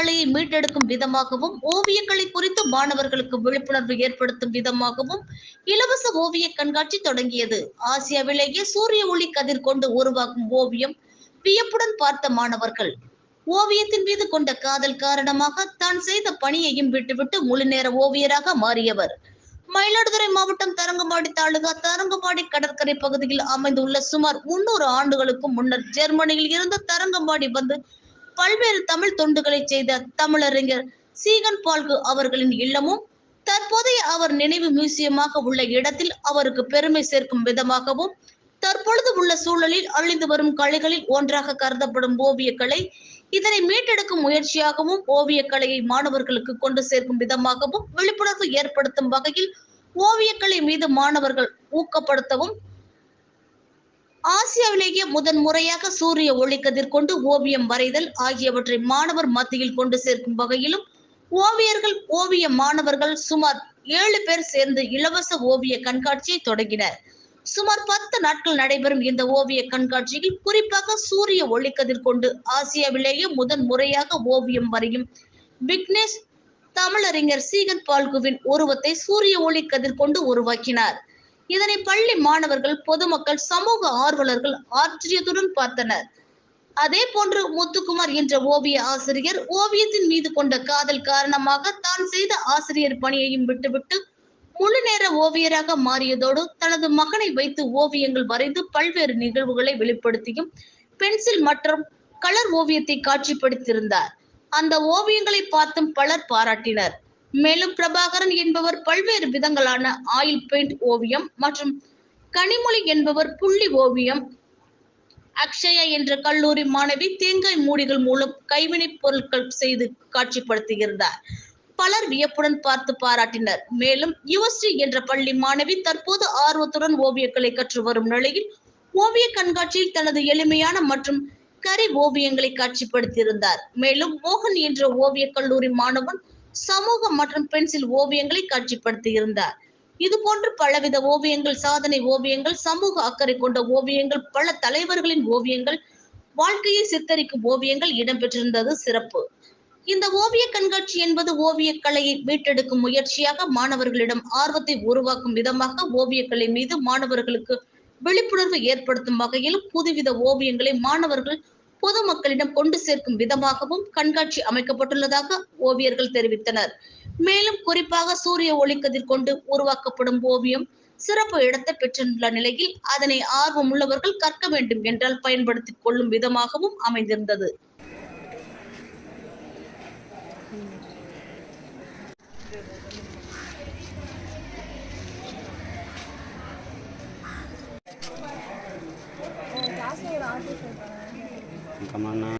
கலையை மீட்டெடுக்கும் விதமாகவும் ஓவியக்கலை குறித்து மாணவர்களுக்கு விழிப்புணர்வு ஏற்படுத்தும் விதமாகவும் இலவச ஓவிய கண்காட்சி தொடங்கியது. ஆசியாவிலேயே சூரிய ஒளி கதிர் கொண்டு உருவாகும் ஓவியம் வியப்புடன் பார்த்த மாணவர்கள். ஓவியத்தின் மீது கொண்ட காதல் காரணமாக தான் செய்த பணியையும் விட்டுவிட்டு முழுநேர ஓவியராக மாறியவர். மயிலாடுதுறை மாவட்டம் தரங்கம்பாடி தாலுகா தரங்கம்பாடி கடற்கரை பகுதியில் அமைந்துள்ள சுமார் முன்னூறு ஆண்டுகளுக்கு முன்னர் ஜெர்மனியில் இருந்து தரங்கம்பாடி வந்து பல்வேறு தமிழ் தொண்டுகளை செய்த தமிழறிஞர் சீகன் பால்கு அவர்களின் இல்லமும் தற்போதைய அவர் நினைவு மியூசியமாக உள்ள இடத்தில் அவருக்கு பெருமை சேர்க்கும் விதமாகவும் தற்பொழுது உள்ள சூழலில் அழிந்து வரும் கலைகளில் ஒன்றாக கருதப்படும் ஓவியக்கலை இதனை மீட்டெடுக்கும் முயற்சியாகவும் ஓவியக்கலையை மாணவர்களுக்கு கொண்டு சேர்க்கும் விதமாகவும் விழிப்புணர்வு ஏற்படுத்தும் வகையில் ஓவியக்கலை மீது மாணவர்கள் ஊக்கப்படுத்தவும் ஆசியாவிலேயே முதன் முறையாக சூரிய ஒளிக்கதிர் கொண்டு ஓவியம் வரைதல் ஆகியவற்றை மாணவர் மத்தியில் கொண்டு சேர்க்கும் வகையிலும் ஓவியர்கள் ஓவிய மாணவர்கள் சுமார் ஏழு பேர் சேர்ந்து இலவச ஓவிய கண்காட்சியை தொடங்கினர். சுமார் பத்து நாட்கள் நடைபெறும் இந்த ஓவிய கண்காட்சியில் குறிப்பாக சூரிய ஒளிக்கதிர் கொண்டு ஆசியாவிலேயே முதன் முறையாக ஓவியம் வரையும் விக்னேஷ் தமிழறிஞர் சீகன் பால்குவின் உருவத்தை சூரிய ஒளி கதிர் கொண்டு உருவாக்கினார். இதனை பள்ளி மாணவர்கள் பொதுமக்கள் சமூக ஆர்வலர்கள் ஆச்சரியத்துடன் பார்த்தனர். அதே போன்று முத்துக்குமார் என்ற ஓவிய ஆசிரியர் ஓவியத்தின் மீது கொண்ட காதல் காரணமாக தான் செய்த ஆசிரியர் பணியையும் விட்டுவிட்டு முழு நேர ஓவியராக மாறியதோடு தனது மகனை வைத்து ஓவியங்கள் வரைந்து பல்வேறு நிகழ்வுகளை வெளிப்படுத்தியும் பென்சில் மற்றும் கலர் ஓவியத்தை காட்சிப்படுத்தியிருந்தார். அந்த ஓவியங்களை பார்த்தும் பலர் பாராட்டினர். மேலும் பிரபாகரன் என்பவர் பல்வேறு விதங்களான ஆயில் பெயிண்ட் ஓவியம் மற்றும் கனிமொழி என்பவர் புள்ளி ஓவியம். அக்ஷயா என்ற கல்லூரி மாணவி தேங்காய் மூடிகள் மூலம் கைவினைப் பொருட்கள் செய்து காட்சிப்படுத்தியிருந்தார் பலர் வியப்புடன் பார்த்து பாராட்டினர். மேலும் யுவஸ்ரீ என்ற பள்ளி மாணவி தற்போது ஆர்வத்துடன் ஓவியக்கலை கற்று வரும் நிலையில் ஓவிய கண்காட்சியில் தனது எளிமையான மற்றும் கரி ஓவியங்களை காட்சிப்படுத்தியிருந்தார். மேலும் மோகன் என்ற ஓவிய கல்லூரி மாணவன் சமூகம் மற்றும் பென்சில் ஓவியங்களை காட்சிப்படுத்தியிருந்தார் இது போன்று பலவித ஓவியங்கள் சாதனை ஓவியங்கள் சமூக அக்கறை கொண்ட ஓவியங்கள் பல தலைவர்களின் ஓவியங்கள் வாழ்க்கையை சித்தரிக்கும் ஓவியங்கள் இடம்பெற்றிருந்தது சிறப்பு. இந்த ஓவிய கண்காட்சி என்பது ஓவிய கலையை மீட்டெடுக்கும் முயற்சியாக மாணவர்களிடம் ஆர்வத்தை உருவாக்கும் விதமாக ஓவியக்கலை மீது மாணவர்களுக்கு விழிப்புணர்வு ஏற்படுத்தும் வகையில் புதுவித ஓவியங்களை மாணவர்கள் பொதுமக்களிடம் கொண்டு சேர்க்கும் விதமாகவும் கண்காட்சி அமைக்கப்பட்டுள்ளதாக ஓவியர்கள் தெரிவித்தனர். மேலும் குறிப்பாக சூரிய ஒளிக்கதிர் கொண்டு உருவாக்கப்படும் ஓவியம் சிறப்பு இடத்தை பெற்றுள்ள நிலையில் அதனை ஆர்வம் உள்ளவர்கள் கற்க வேண்டும் என்றால் பயன்படுத்திக் கொள்ளும் விதமாகவும் அமைந்திருந்தது. ke mana?